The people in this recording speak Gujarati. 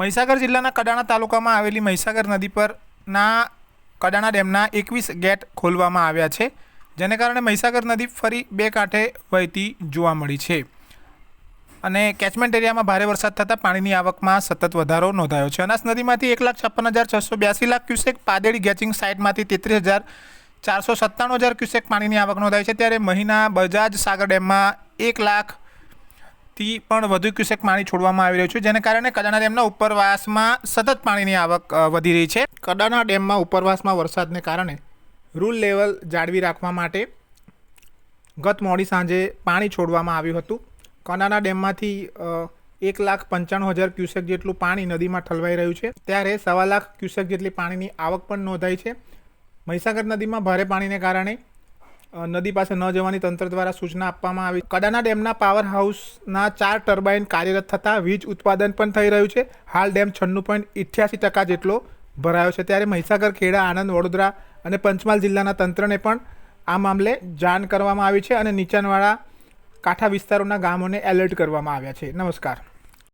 મહીસાગર જિલ્લાના કડાણા તાલુકામાં આવેલી મહીસાગર નદી પરના કડાણા ડેમના એકવીસ ગેટ ખોલવામાં આવ્યા છે, જેને કારણે મહીસાગર નદી ફરી બે કાંઠે વહેતી જોવા મળી છે. અને કેચમેન્ટ એરિયામાં ભારે વરસાદ થતાં પાણીની આવકમાં સતત વધારો નોંધાયો છે. અનાસ નદીમાંથી એક લાખ છપ્પન હજાર છસો બ્યાસી લાખ ક્યુસેક પાદેડી ગેચિંગ સાઇટમાંથી તેત્રીસ હજાર ચારસો સત્તાણું હજાર ક્યુસેક પાણીની આવક નોંધાઈ છે. ત્યારે મહિના બજાજ સાગર ડેમમાં એક લાખ થી પણ વધુ ક્યુસેક પાણી છોડવામાં આવી રહ્યું છે, જેને કારણે કડાણા ડેમના ઉપરવાસમાં સતત પાણીની આવક વધી રહી છે. કડાણા ડેમમાં ઉપરવાસમાં વરસાદને કારણે રૂલ લેવલ જાળવી રાખવા માટે ગત મોડી સાંજે પાણી છોડવામાં આવ્યું હતું. કડાણા ડેમમાંથી એક લાખ પંચાણું હજાર ક્યુસેક જેટલું પાણી નદીમાં ઠલવાઈ રહ્યું છે. ત્યારે સવા લાખ ક્યુસેક જેટલી પાણીની આવક પણ નોંધાઈ છે. મહીસાગર નદીમાં ભારે પાણીને કારણે નદી પાસે ન જવાની તંત્ર દ્વારા સૂચના આપવામાં આવી. કડાના ડેમના પાવર હાઉસના ચાર ટર્બાઇન કાર્યરત થતાં વીજ ઉત્પાદન પણ થઈ રહ્યું છે. હાલ ડેમ છન્નું પોઈન્ટ ઇઠ્યાસી ટકા જેટલો ભરાયો છે. ત્યારે મહીસાગર, ખેડા, આણંદ, વડોદરા અને પંચમહાલ જિલ્લાના તંત્રને પણ આ મામલે જાણ કરવામાં આવી છે અને નીચાણવાળા કાંઠા વિસ્તારોના ગામોને એલર્ટ કરવામાં આવ્યા છે. નમસ્કાર.